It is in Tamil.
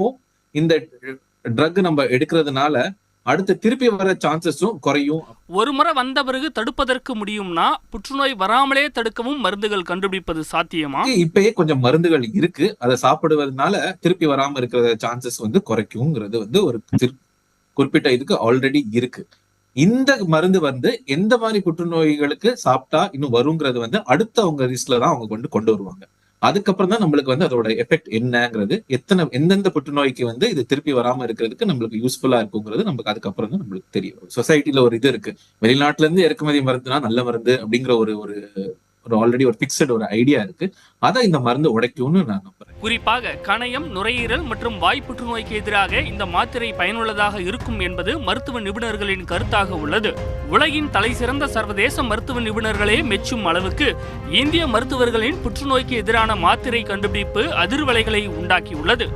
திரும்பவும் இந்த ட்ரக் நம்ம எடுக்கிறதுனால அடுத்து திருப்பி வர சான்சஸும் குறையும். ஒரு முறை வந்த பிறகு தடுப்பதற்கு முடியும்னா புற்றுநோய் வராமலே தடுக்கவும் மருந்துகள் கண்டுபிடிப்பது சாத்தியமா? இப்பயே கொஞ்சம் மருந்துகள் இருக்கு. அதை சாப்பிடுவதனால திருப்பி வராம இருக்கிற சான்சஸ் வந்து குறைக்குங்கிறது வந்து ஒரு குறிப்பிட்ட இதுக்கு ஆல்ரெடி இருக்கு. இந்த மருந்து வந்து எந்த மாதிரி புற்றுநோய்களுக்கு சாப்பிட்டா இன்னும் வருங்கிறது வந்து அடுத்த அவங்க லிஸ்ட்ல தான் அவங்க கொண்டு கொண்டு வருவாங்க. அதுக்கப்புறம் தான் நம்மளுக்கு வந்து அதோட எஃபெக்ட் என்னங்கிறது எத்தனை எந்தெந்த புற்றுநோய்க்கு வந்து இது திருப்பி வராம இருக்கிறதுக்கு நம்மளுக்கு யூஸ்ஃபுல்லா இருக்குங்கிறது நமக்கு அதுக்கப்புறம் தான் நம்மளுக்கு தெரியும். சொசைட்டில ஒரு இது இருக்கு. வெளிநாட்டுல இருந்து இறக்குமதி மருந்துனா நல்ல மருந்து அப்படிங்கிற ஒரு ஒரு ஒரு ஆல்ரெடி ஒரு பிக்சட் ஒரு ஐடியா இருக்கு. அதை இந்த மருந்து உடைக்கும்னு நான் நம்புறேன். குறிப்பாக கணையம் நுரையீரல் மற்றும் வாய் புற்றுநோய்க்கு எதிராக இந்த மாத்திரை பயனுள்ளதாக இருக்கும் என்பது மருத்துவ நிபுணர்களின் கருத்தாக உள்ளது. உலகின் தலைசிறந்த சர்வதேச மருத்துவ நிபுணர்களே மெச்சும் அளவுக்கு இந்திய மருத்துவர்களின் புற்றுநோய்க்கு எதிரான மாத்திரை கண்டுபிடிப்பு அதிர்வலைகளை உண்டாக்கியுள்ளது.